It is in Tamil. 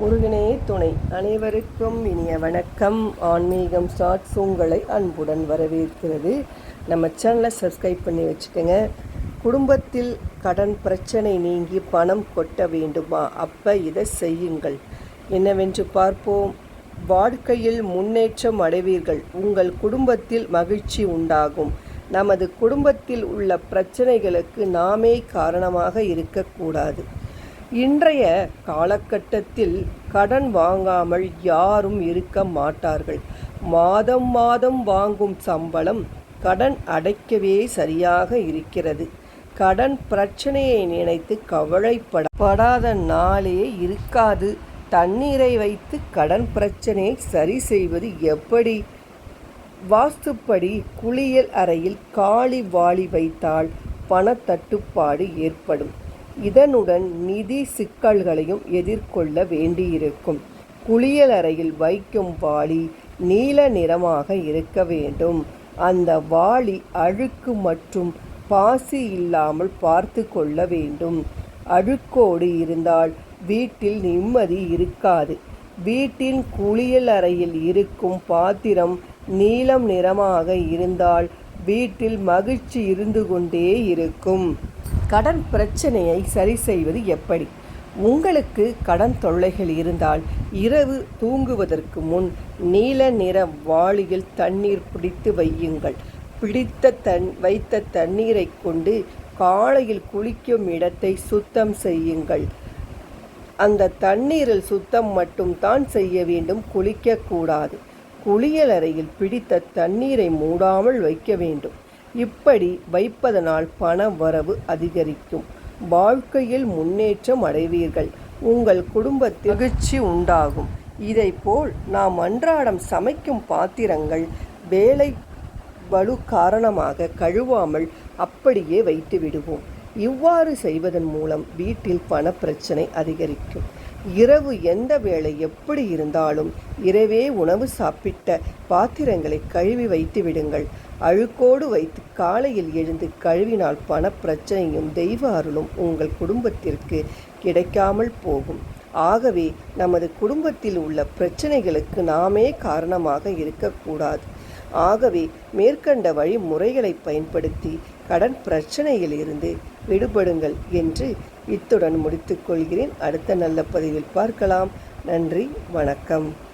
முருகனே துணை. அனைவருக்கும் இனிய வணக்கம். ஆன்மீகம் ஸ்டார்ட்ஸ் உங்களை அன்புடன் வரவேற்கிறது. நம்ம சேனலை சப்ஸ்கிரைப் பண்ணி வச்சுக்கோங்க. குடும்பத்தில் கடன் பிரச்சனை நீங்கி பணம் கொட்ட வேண்டுமா? அப்போ இதை செய்யுங்கள். என்னவென்று பார்ப்போம். வாழ்க்கையில் முன்னேற்றம் அடைவீர்கள். உங்கள் குடும்பத்தில் மகிழ்ச்சி உண்டாகும். நமது குடும்பத்தில் உள்ள பிரச்சனைகளுக்கு நாமே காரணமாக இருக்கக்கூடாது. இன்றைய காலகட்டத்தில் கடன் வாங்காமல் யாரும் இருக்க மாட்டார்கள். மாதம் மாதம் வாங்கும் சம்பளம் கடன் அடைக்கவே சரியாக இருக்கிறது. கடன் பிரச்சனையை நினைத்து கவலைப்படாத நாளே இருக்காது. தண்ணீரை வைத்து கடன் பிரச்சனையை சரி செய்வது எப்படி? வாஸ்துப்படி குளியல் அறையில் காளி வாளி வைத்தால் பணத்தட்டுப்பாடு ஏற்படும். இதனுடன் நிதி சிக்கல்களையும் எதிர்கொள்ள வேண்டியிருக்கும். குளியலறையில் வைக்கும் வாளி நீல நிறமாக இருக்க வேண்டும். அந்த வாளி அழுக்கு மற்றும் பாசி இல்லாமல் பார்த்து கொள்ள வேண்டும். அழுக்கோடு இருந்தால் வீட்டில் நிம்மதி இருக்காது. வீட்டின் குளியல் அறையில் இருக்கும் பாத்திரம் நீலம் நிறமாக இருந்தால் வீட்டில் மகிழ்ச்சி இருந்து கொண்டே இருக்கும். கடன் பிரச்சனையை சரி செய்வது எப்படி? உங்களுக்கு கடன் தொல்லைகள் இருந்தால் இரவு தூங்குவதற்கு முன் நீல நிற வாளியில் தண்ணீர் பிடித்து வையுங்கள். பிடித்த தன் வைத்த தண்ணீரை கொண்டு காலையில் குளிக்கும் இடத்தை சுத்தம் செய்யுங்கள். அந்த தண்ணீரில் சுத்தம் மட்டும்தான் செய்ய வேண்டும் குளிக்கக்கூடாது. குளியலறையில் பிடித்த தண்ணீரை மூடாமல் வைக்க வேண்டும். இப்படி வைப்பதனால் பண வரவு அதிகரிக்கும். வாழ்க்கையில் முன்னேற்றம் அடைவீர்கள். உங்கள் குடும்பத்தில் மகிழ்ச்சி உண்டாகும். இதைப்போல் நாம் அன்றாடம் சமைக்கும் பாத்திரங்கள் வேலை வலு காரணமாக கழுவாமல் அப்படியே வைத்து விடுவோம் இவ்வாறு செய்வதன் மூலம் வீட்டில் பண பிரச்சனை அதிகரிக்கும். இரவு எந்த வேளை எப்படி இருந்தாலும் இரவே உணவு சாப்பிட்ட பாத்திரங்களை கழுவி வைத்து விடுங்கள். அழுக்கோடு வைத்து காலையில் எழுந்து கழுவினால் பண பிரச்சனையும் தெய்வ அருளும் உங்கள் குடும்பத்திற்கு கிடைக்காமல் போகும். ஆகவே நமது குடும்பத்தில் உள்ள பிரச்சனைகளுக்கு நாமே காரணமாக இருக்கக்கூடாது. ஆகவே மேற்கண்ட வழிமுறைகளை பயன்படுத்தி கடன் பிரச்சனையிலிருந்து விடுபடுங்கள் என்று இத்துடன் முடித்துக்கொள்கிறேன் அடுத்த நல்ல பதிவில் பார்க்கலாம். நன்றி வணக்கம்.